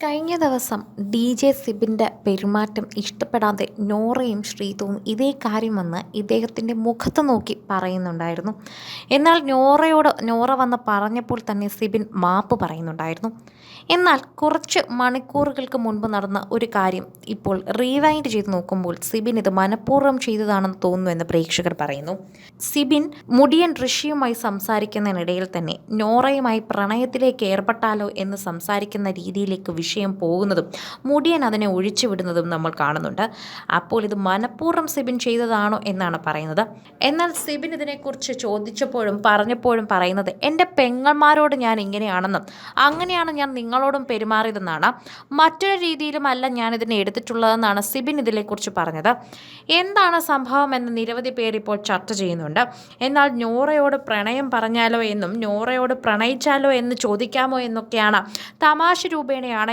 കഴിഞ്ഞ ദിവസം D J സിബിന്റെ പെരുമാറ്റം ഇഷ്ടപ്പെടാതെ നോറയും ശ്രീതുവും ഇതേ കാര്യം വന്ന് ഇദ്ദേഹത്തിന്റെ മുഖത്ത് നോക്കി പറയുന്നുണ്ടായിരുന്നു. എന്നാൽ നോറയോട് നോറ വന്ന് പറഞ്ഞപ്പോൾ തന്നെ സിബിൻ മാപ്പ് പറയുന്നുണ്ടായിരുന്നു. എന്നാൽ കുറച്ച് മണിക്കൂറുകൾക്ക് മുൻപ് നടന്ന ഒരു കാര്യം ഇപ്പോൾ റീവൈൻഡ് ചെയ്ത് നോക്കുമ്പോൾ സിബിൻ ഇത് മനഃപൂർവം ചെയ്തതാണെന്ന് തോന്നുന്നു എന്ന് പ്രേക്ഷകർ പറയുന്നു. സിബിൻ മുടിയൻ ഋഷിയുമായി സംസാരിക്കുന്നതിനിടയിൽ തന്നെ നോറയുമായി പ്രണയത്തിലേക്ക് ഏർപ്പെട്ടാലോ എന്ന് സംസാരിക്കുന്ന രീതിയിലേക്ക് വിഷയം പോകുന്നതും മുടിയൻ അതിനെ ഒഴിച്ചുവിടുന്നതും നമ്മൾ കാണുന്നുണ്ട്. അപ്പോൾ ഇത് മനഃപൂർവം സിബിൻ ചെയ്തതാണോ എന്നാണ് പറയുന്നത്. എന്നാൽ സിബിൻ ഇതിനെക്കുറിച്ച് ചോദിച്ചപ്പോഴും പറഞ്ഞപ്പോഴും പറയുന്നത് എന്റെ പെങ്ങന്മാരോട് ഞാൻ ഇങ്ങനെയാണെന്നും അങ്ങനെയാണ് ഞാൻ നിങ്ങളോടും പെരുമാറിയതെന്നാണ്. മറ്റൊരു രീതിയിലുമല്ല ഞാൻ ഇതിനെ എടുത്തിട്ടുള്ളതെന്നാണ് സിബിൻ ഇതിനെക്കുറിച്ച് പറഞ്ഞത്. എന്താണ് സംഭവം എന്ന് നിരവധി പേർ ഇപ്പോൾ ചർച്ച ചെയ്യുന്നുണ്ട്. എന്നാൽ നോറയോട് പ്രണയം പറഞ്ഞാലോ എന്നും നോറയോട് പ്രണയിച്ചാലോ എന്ന് ചോദിക്കാമോ എന്നൊക്കെയാണ് തമാശ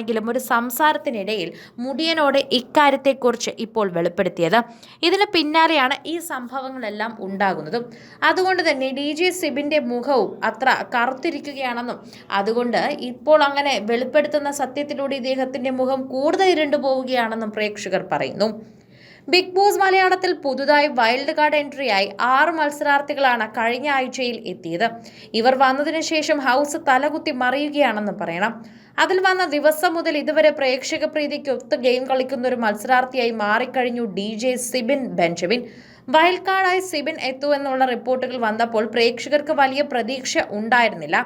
രൂപേണയാണെങ്കിലും ഒരു സംസാരത്തിനിടയിൽ മുടിയനോട് ഇക്കാര്യത്തെക്കുറിച്ച് ഇപ്പോൾ വെളിപ്പെടുത്തിയത്. ഇതിന് പിന്നാലെയാണ് ഈ സംഭവങ്ങളെല്ലാം ഉണ്ടാകുന്നതും. അതുകൊണ്ട് തന്നെ ഡി ജെ സിബിന്റെ മുഖവും അത്ര കറുത്തിരിക്കുകയാണെന്നും അതുകൊണ്ട് ഇപ്പോൾ അങ്ങനെ വെളിപ്പെടുത്തുന്ന സത്യത്തിലൂടെ ഇദ്ദേഹത്തിന്റെ മുഖം കൂടുതൽ ഇരുണ്ടു പോവുകയാണെന്നും പ്രേക്ഷകർ പറയുന്നു. ബിഗ് ബോസ് മലയാളത്തിൽ പുതുതായി വൈൽഡ് കാർഡ് എൻട്രിയായി ആറ് മത്സരാർത്ഥികളാണ് കഴിഞ്ഞ ആഴ്ചയിൽ എത്തിയത്. ഇവർ വന്നതിനു ശേഷം ഹൗസ് തലകുത്തി മറിയുകയാണെന്ന് പറയണം. അതിൽ വന്ന ദിവസം മുതൽ ഇതുവരെ പ്രേക്ഷക പ്രീതിക്ക് ഒത്ത് ഗെയിം കളിക്കുന്ന ഒരു മത്സരാർത്ഥിയായി മാറിക്കഴിഞ്ഞു ഡി ജെ സിബിൻ ബെഞ്ചമിൻ. കാർഡായി സിബിൻ എത്തു എന്നുള്ള റിപ്പോർട്ടുകൾ വന്നപ്പോൾ പ്രേക്ഷകർക്ക് വലിയ പ്രതീക്ഷ ഉണ്ടായിരുന്നില്ല.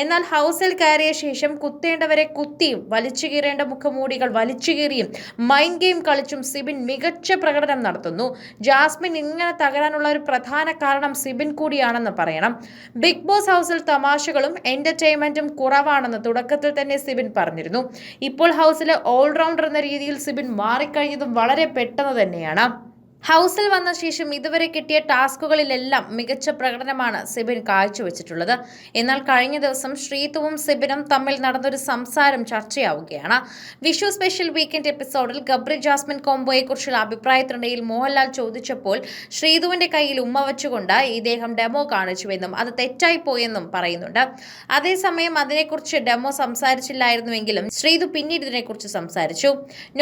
എന്നാൽ ഹൗസിൽ കയറിയ ശേഷം കുത്തേണ്ടവരെ കുത്തിയും വലിച്ചു കീറേണ്ട മുഖമൂടികൾ വലിച്ചു കീറിയും മൈൻഡ് ഗെയിം കളിച്ചും സിബിൻ മികച്ച പ്രകടനം നടത്തുന്നു. ജാസ്മിൻ ഇങ്ങനെ തകരാനുള്ള ഒരു പ്രധാന കാരണം സിബിൻ കൂടിയാണെന്ന് പറയണം. ബിഗ് ബോസ് ഹൗസിൽ തമാശകളും എന്റർടൈൻമെന്റും കുറവാണെന്ന് തുടക്കത്തിൽ തന്നെ സിബിൻ പറഞ്ഞിരുന്നു. ഇപ്പോൾ ഹൗസിലെ ഓൾറൗണ്ടർ എന്ന രീതിയിൽ സിബിൻ മാറിക്കഴിഞ്ഞതും വളരെ പെട്ടെന്ന് തന്നെയാണ്. ഹൗസിൽ വന്ന ശേഷം ഇതുവരെ കിട്ടിയ ടാസ്കുകളിലെല്ലാം മികച്ച പ്രകടനമാണ് സിബിൻ കാഴ്ചവെച്ചിട്ടുള്ളത്. എന്നാൽ കഴിഞ്ഞ ദിവസം ശ്രീതുവും സിബിനും തമ്മിൽ നടന്നൊരു സംസാരം ചർച്ചയാവുകയാണ്. വിഷു സ്പെഷ്യൽ വീക്കെൻഡ് എപ്പിസോഡിൽ ഗബ്രി ജാസ്മിൻ കോംബോയെക്കുറിച്ചുള്ള അഭിപ്രായത്തിനിടയിൽ മോഹൻലാൽ ചോദിച്ചപ്പോൾ ശ്രീതുവിന്റെ കയ്യിൽ ഉമ്മ വെച്ചുകൊണ്ട് ഇദ്ദേഹം ഡെമോ കാണിച്ചുവെന്നും അത് തെറ്റായി പോയെന്നും പറയുന്നുണ്ട്. അതേസമയം അതിനെക്കുറിച്ച് ഡെമോ സംസാരിച്ചില്ലായിരുന്നുവെങ്കിലും ശ്രീതു പിന്നീട് ഇതിനെക്കുറിച്ച് സംസാരിച്ചു.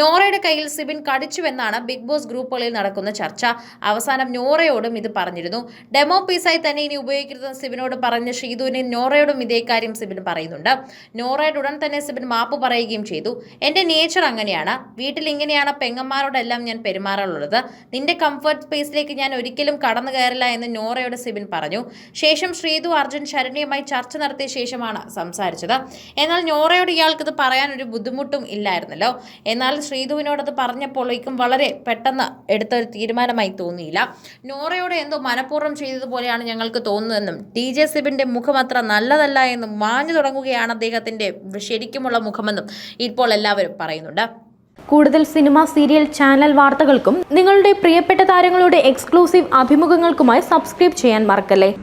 നോറയുടെ കയ്യിൽ സിബിൻ കടിച്ചുവെന്നാണ് ബിഗ് ബോസ് ഗ്രൂപ്പുകളിൽ നടക്കുന്ന ചർച്ച അവസാനം നോറയോടും ഇത് പറഞ്ഞിരുന്നു. ഡെമോ പീസായി തന്നെ ഇനി ഉപയോഗിക്കരുതെന്ന് സിബിനോട് പറഞ്ഞ ഷീതുവിനെ നോറയോടും ഇതേ കാര്യം സിബിൻ പറയുന്നുണ്ട്. നോറയുടെ ഉടൻ തന്നെ സിബിൻ മാപ്പ് പറയുകയും ചെയ്തു. എന്റെ നേച്ചർ അങ്ങനെയാണ്. വീട്ടിൽ ഇങ്ങനെയാണ് പെങ്ങന്മാരോടെല്ലാം ഞാൻ പെരുമാറാറുള്ളത്. നിന്റെ കംഫർട്ട് സ്പേസിലേക്ക് ഞാൻ ഒരിക്കലും കടന്നു കയറില്ല എന്ന് നോറയോട് സിബിൻ പറഞ്ഞു. ശേഷം ശ്രീതു അർജുൻ ശരണ്യയുമായി ചർച്ച നടത്തിയ ശേഷമാണ് സംസാരിച്ചത്. എന്നാൽ നോറയോട് ഇയാൾക്ക് ഇത് പറയാൻ ഒരു ബുദ്ധിമുട്ടും ഇല്ലായിരുന്നല്ലോ. എന്നാൽ ശ്രീതുവിനോടത് പറഞ്ഞപ്പോഴേക്കും വളരെ പെട്ടെന്ന് എടുത്ത ഒരു തീരുമാനമായി തോന്നിയില്ല. നോറയോട് എന്തോ മനഃപൂർവം ചെയ്തതുപോലെയാണ് ഞങ്ങൾക്ക് തോന്നുന്നതെന്നും ടി ജെ സിബിന്റെ മുഖം അത്ര നല്ലതല്ല എന്നും മാഞ്ഞു തുടങ്ങുകയാണ് അദ്ദേഹത്തിന്റെ ശരിക്കുമുള്ള മുഖമെന്നും ഇപ്പോൾ എല്ലാവരും പറയുന്നുണ്ട്. കൂടുതൽ സിനിമ സീരിയൽ ചാനൽ വാർത്തകൾക്കും നിങ്ങളുടെ പ്രിയപ്പെട്ട താരങ്ങളുടെ എക്സ്ക്ലൂസീവ് അഭിമുഖങ്ങൾക്കുമായി സബ്സ്ക്രൈബ് ചെയ്യാൻ മറക്കല്ലേ?